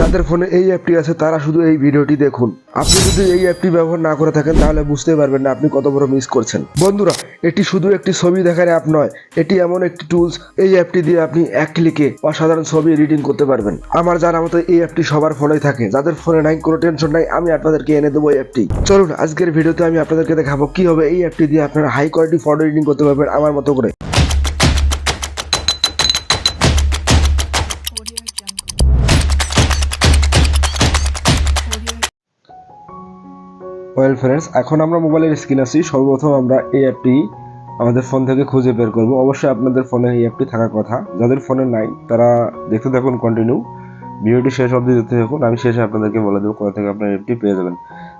যাদের ফোনে এই অ্যাপটি আছে, তারা শুধু এই ভিডিওটি দেখুন। আপনি যদি এই অ্যাপটি ব্যবহার না করে থাকেন, তাহলে বুঝতে পারবেন না আপনি কত বড় মিস করছেন। বন্ধুরা, এটি শুধু একটি ছবি দেখার অ্যাপ নয়, এটি এমন একটি টুলস এই অ্যাপটি দিয়ে আপনি এক ক্লিকে অসাধারণ ছবি এডিটিং করতে পারবেন। আমার জানা মতো এই অ্যাপটি সবার ফোনেই থাকে, যাদের ফোনে নাই, কোনো টেনশন নাই, আমি আপনাদেরকে এনে দেবো এই অ্যাপটি চলুন, আজকের ভিডিওতে আমি আপনাদেরকে দেখাবো কি হবে এই অ্যাপটি দিয়ে আপনারা হাই কোয়ালিটি ফটো এডিটিং করতে পারবেন আমার মতো করে। ওয়েল ফ্রেন্ডস এখন আমরা মোবাইলের স্ক্রিন আছি। সর্বপ্রথম আমরা এই অ্যাপটি আমাদের ফোন থেকে খুঁজে বের করব। অবশ্যই আপনাদের ফোনে এই অ্যাপটি থাকার কথা। যাদের ফোনে নাই, তারা দেখতে থাকুন কন্টিনিউ ভিডিওটি শেষ অবধি দেখতে থাকুন। আমি শেষে আপনাদেরকে বলে দেবো কোথা থেকে আপনার অ্যাপটি পেয়ে যাবেন।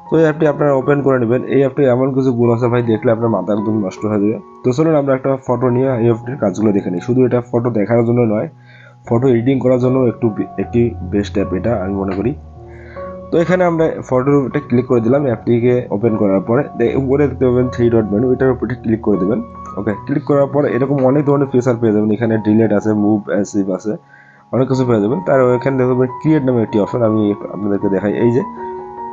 তো এই অ্যাপটি আপনারা ওপেন করে নেবেন। এই অ্যাপটি এমন কিছু গুণ আছে ভাই, দেখলে আপনার মাথা একদম নষ্ট হয়ে যাবে। তো চলুন আমরা একটা ফটো নিয়ে এই অ্যাপটির কাজগুলো দেখে নিই। শুধু এটা ফটো দেখার জন্য নয় ফটো এডিটিং করার জন্য একটু একটি বেস্ট অ্যাপ এটা আমি মনে করি। তো এখানে আমরা উপরে ক্লিক করে দিলাম অ্যাপটিকে ওপেন করার পরে। উপরে দেখতে পাবেন থ্রি ডট মেনু এটার উপরে ক্লিক করে দেবেন। ওকে ক্লিক করার পরে এরকম অনেক ধরনের ফিচার পেয়ে যাবেন। এখানে ডিলেট আছে মুভ অ্যাসিভ আছে, অনেক কিছু পেয়ে যাবেন। তার এখানে দেখবেন ক্রিয়েট নামে একটি অপশন আমি আপনাদেরকে দেখাই। এই যে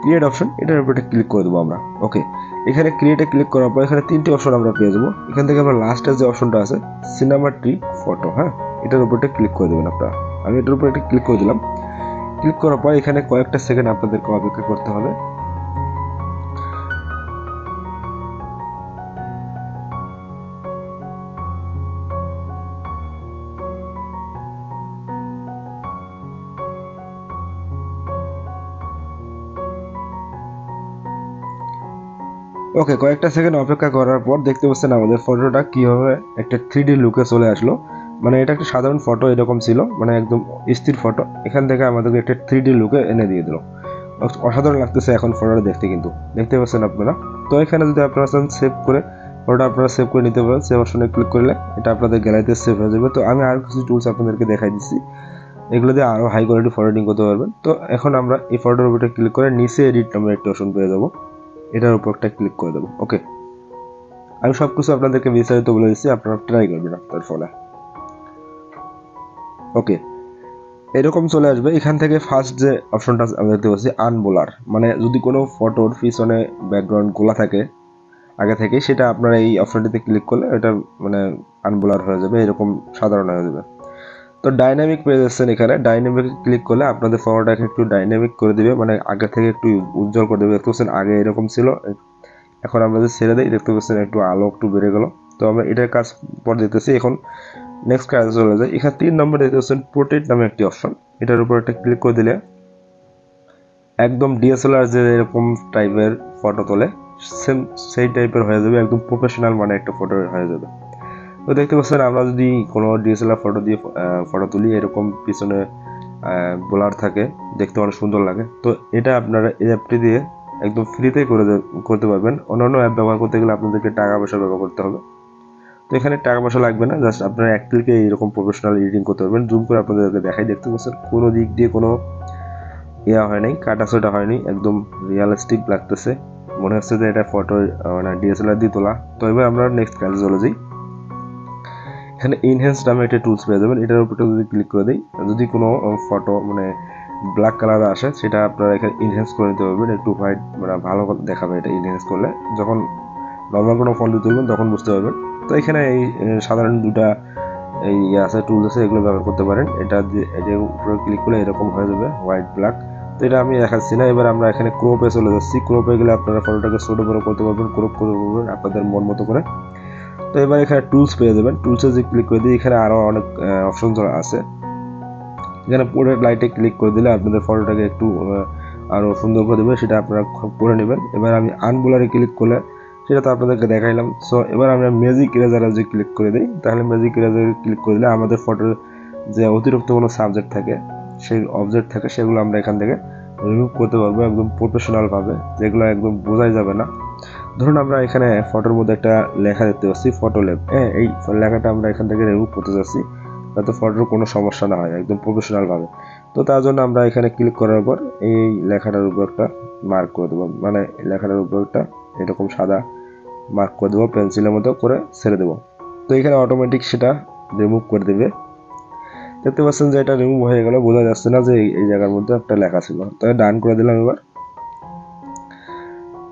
ক্রিয়েট অপশন এটার উপরে ক্লিক করে দেবো আমরা। ওকে এখানে ক্রিয়েটে ক্লিক করার পর এখানে তিনটি অপশন আমরা পেয়ে যাব। এখান থেকে আমরা লাস্টের যে অপশনটা আছে সিনেমা ট্রি ফটো হ্যাঁ? এটার উপরে ক্লিক করে দেবেন আপনারা। আমি এটার উপরে একটা ক্লিক করে দিলাম। ক্লিক করার পর এখানে কয়েকটা সেকেন্ড আপনাদেরকে অপেক্ষা করতে হবে। ওকে কয়েকটা সেকেন্ড অপেক্ষা করার পর দেখতে পাচ্ছেন আমাদের ফটোটা কীভাবে একটা থ্রি ডি লুকে চলে আসলো। মানে এটা একটা সাধারণ ফটো এরকম ছিল মানে একদম স্থির ফটো এখান থেকে আমাদেরকে একটা থ্রি ডি লুকে এনে দিয়ে দিল। অসাধারণ লাগতেছে এখন ফটোটা দেখতে কিন্তু। দেখতে পাচ্ছেন আপনারা? তো এখানে যদি আপনারা চান সেভ করে ফটোটা আপনারা সেভ করে নিতে পারেন। সেভ অপশনে ক্লিক করলে এটা আপনাদের গ্যালারিতে সেভ হয়ে যাবে। তো আমি আরও কিছু টুলস আপনাদেরকে দেখাই দিচ্ছি। এগুলো দিয়ে আরও হাই কোয়ালিটি এডিটিং করতে পারবেন। তো এখন আমরা এই ফটোর উপরে ক্লিক করে নিচে এডিট নামের একটা অপশন পেয়ে যাব। এটার উপর একটা ক্লিক করে দেবো। ওকে আমি সব কিছু আপনাদেরকে বিস্তারিত বলে দিচ্ছি। আপনারা ট্রাই করবেন আপনার ফোনে ওকে। এরকম চলে আসবে। এখান থেকে ফার্স্ট যে অপশনটা আমি দেখতে পাচ্ছি আনবোলার মানে যদি কোনো ফটোর পিছনে ব্যাকগ্রাউন্ড খোলা থাকে, আগে থেকে, সেটা আপনারা এই অপশনটিতে ক্লিক করলে এটা মানে আনবোলার হয়ে যাবে, এরকম সাধারণ হয়ে যাবে। তো ডাইনামিক পেয়ে যাচ্ছেন এখানে। ডাইনামিক ক্লিক করলে আপনাদের ফটোটাকে একটু ডাইনামিক করে দিবে মানে আগে থেকে একটু উজ্জ্বল করে দেবে। দেখতে পাচ্ছেন, আগে এরকম ছিল, এখন আমরা যদি ছেড়ে দিই, দেখতে পাচ্ছেন একটু আলো একটু বেড়ে গেল। তো আমরা এটার কাজ পর দেখতেছি, এখন নেক্সট কাজে চলে যায়। এখানে তিন নম্বর দেখতে পাচ্ছেন প্রোটেক্ট নামে একটি অপশন এটার উপর একটা ক্লিক করে দিলে একদম ডিএসএলআর যে এরকম টাইপের ফটো তোলে সেম সেই টাইপের হয়ে যাবে, একদম প্রফেশনাল মানে একটা ফটো হয়ে যাবে। তো দেখতে পাচ্ছেন, আমরা যদি কোনো ডিএসএলআর ফটো দিয়ে ফটো তুলি, এরকম পিছনে বোলার থাকে, দেখতে অনেক সুন্দর লাগে। তো এটা আপনারা এই অ্যাপটি দিয়ে একদম ফ্রিতেই করে করতে পারবেন। অন্যান্য অ্যাপ ব্যবহার করতে গেলে আপনাদেরকে টাকা পয়সা ব্যবহার করতে হবে। তো এখানে টাকা পয়সা লাগবে না জাস্ট আপনারা এক ক্লিকে এরকম প্রফেশনাল এডিটিং করতে পারবেন। জুম করে আপনাদেরকে দেখাই, দেখতে পাচ্ছেন, কোনো দিক দিয়ে কোনো ইয়া হয় নাই কাটাছোটা হয়নি একদম রিয়ালিস্টিক লাগতেছে। মনে হচ্ছে যে এটা ফটো মানে ডিএসএলআর দিয়ে তোলা। তো এবার আমরা নেক্সট কাজে চলে যাই। এখানে ইনহ্যান্স নামে একটা টুলস পেয়ে যাবেন, এটার উপরে যদি ক্লিক করে দিই, যদি কোনো ফটো মানে ব্ল্যাক কালার আসে, সেটা আপনারা এখানে ইনহ্যান্স করে নিতে পারবেন। একটু হোয়াইট মানে ভালো দেখাবে এটা ইনহ্যান্স করলে। যখন নর্মাল কোনো ফটো তুলবেন, তখন বুঝতে পারবেন। তো এখানে এই সাধারণ দুটা এই ইয়ে আছে টুলস আছে এগুলো ব্যবহার করতে পারেন। এটা এটার উপরে ক্লিক করলে এরকম হয়ে যাবে হোয়াইট ব্ল্যাক তো এটা আমি দেখাচ্ছি না এবার আমরা এখানে ক্রোপে চলে যাচ্ছি। ক্রোপে গেলে আপনারা ফটোটাকে ছোটো বড়ো করতে পারবেন ক্রোপ করতে পারবেন আপনাদের মন মতো করে। তো এবার এখানে টুলস পেয়ে যাবেন। টুলসে যে ক্লিক করে দিই এখানে আরও অনেক অপশন আছে। এখানে পুরো লাইটে ক্লিক করে দিলে আপনাদের ফটোটাকে একটু আহ, আরও সুন্দর করে দেবে সেটা আপনারা করে নেবেন। এবার আমি আনবোলারে ক্লিক করলে সেটা তো আপনাদেরকে দেখাইলাম। সো এবার আমরা ম্যাজিক ইরেজারে যদি ক্লিক করে দিই, তাহলে ম্যাজিক ইরেজারে ক্লিক করে দিলে আমাদের ফটোর যে অতিরিক্ত কোনো সাবজেক্ট থাকে, সেই অবজেক্ট থাকে, সেগুলো আমরা এখান থেকে রিমুভ করতে পারব, একদম প্রফেশনাল ভাবে, যেগুলো একদম বোঝাই যাবে না। ধরুন আমরা এখানে ফটোর মধ্যে একটা লেখা দেখতে পাচ্ছি ফটো ল্যাব হ্যাঁ এই লেখাটা আমরা এখান থেকে রিমুভ করতে যাচ্ছি যাতে ফটোর কোনো সমস্যা না হয়, একদম প্রফেশনাল ভাবে। তো তার জন্য আমরা এখানে ক্লিক করার পর এই লেখাটার উপর একটা মার্ক করে দেবো। মানে লেখাটার উপর একটা এরকম সাদা মার্ক করে দেবো পেন্সিলের মতো করে ছেড়ে দেবো। তো এখানে অটোমেটিক সেটা রিমুভ করে দেবে। দেখতে পাচ্ছেন যে এটা রিমুভ হয়ে গেল, বোঝা যাচ্ছে না যে এই- জায়গার মধ্যে একটা লেখা ছিল। তাহলে ডান করে দিলাম এবার।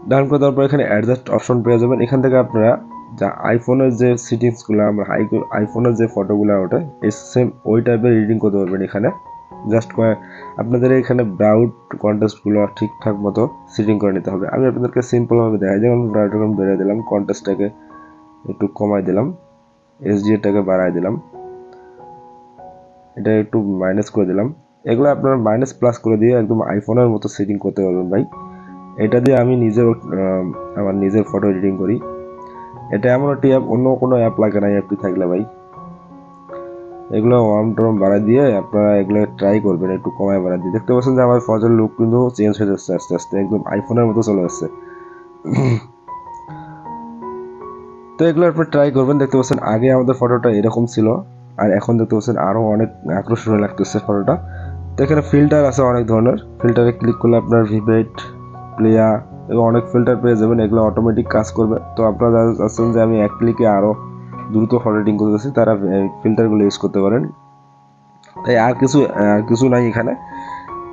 ডান করে দেওয়ার পর এখানে অ্যাডজাস্ট অপশন পেয়ে যাবেন। এখান থেকে আপনারা যা আইফোনের যে সেটিংসগুলো আমরা আইফোনের যে ফটোগুলো ওঠে, এই সেম ওই টাইপের এডিটিং করতে পারবেন এখানে। জাস্ট আপনাদের এখানে ব্রাউড কন্টেস্টগুলো ঠিকঠাক মতো সেটিং করে নিতে হবে। আমি আপনাদেরকে সিম্পলভাবে দেখাই, যেমন ব্রাউড এখন বেড়ে দিলাম কন্টেস্টটাকে একটু কমাই দিলাম এসডিএটাকে বাড়াই দিলাম, এটা একটু মাইনাস করে দিলাম। এগুলো আপনারা মাইনাস প্লাস করে দিয়ে একদম আইফোনের মতো সেটিং করতে পারবেন ভাই। এটা দিয়ে আমি নিজের আমার নিজের ফটো এডিটিং করি। এটা এমন একটি অ্যাপ অন্য কোনো অ্যাপ লাগে না অ্যাপটি থাকলে ভাই। এগুলো ওয়ার্ম টর্ম বাড়াই দিয়ে আপনারা এগুলো ট্রাই করবেন, একটু কমায় বাড়াই দিয়ে। দেখতে পাচ্ছেন যে আমার ফটোর লুক কিন্তু চেঞ্জ হয়ে যাচ্ছে আস্তে আস্তে, একদম আইফোনের মতো চলে যাচ্ছে তো এগুলো আপনি ট্রাই করবেন, দেখতে পাচ্ছেন আগে আমাদের ফটোটা এরকম ছিল, আর এখন দেখতে পাচ্ছেন আরও অনেক আকর্ষণীয় লাগতেছে ফটোটা তো এখানে ফিল্টার আছে অনেক ধরনের ফিল্টারে ক্লিক করলে আপনার ভিভেট প্লেয়া এবং অনেক ফিল্টার পেয়ে যাবেন, এগুলো অটোমেটিক কাজ করবে। তো আপনারা চাচ্ছেন যে আমি এক ক্লিকে আরও দ্রুত এডিটিং করতেছি তারা ফিল্টারগুলো ইউজ করতে পারেন। তাই আর কিছু আর কিছু নাই এখানে।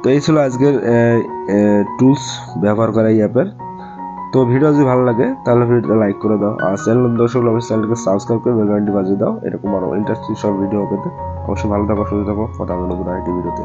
তো এই ছিল আজকের টুলস ব্যবহার করা এই অ্যাপের তো ভিডিও যদি ভালো লাগে, তাহলে ভিডিওটা লাইক করে দাও। আর চ্যানেল দর্শক অবশ্যই চ্যানেলকে সাবস্ক্রাইব করে বেল বাজিয়ে দাও। এরকম আরও ইন্টারেস্টিং সব ভিডিও পেতে। অবশ্যই ভালো থাকো, সুস্থ থাকো। কথা হবে নতুন আরেকটি ভিডিওতে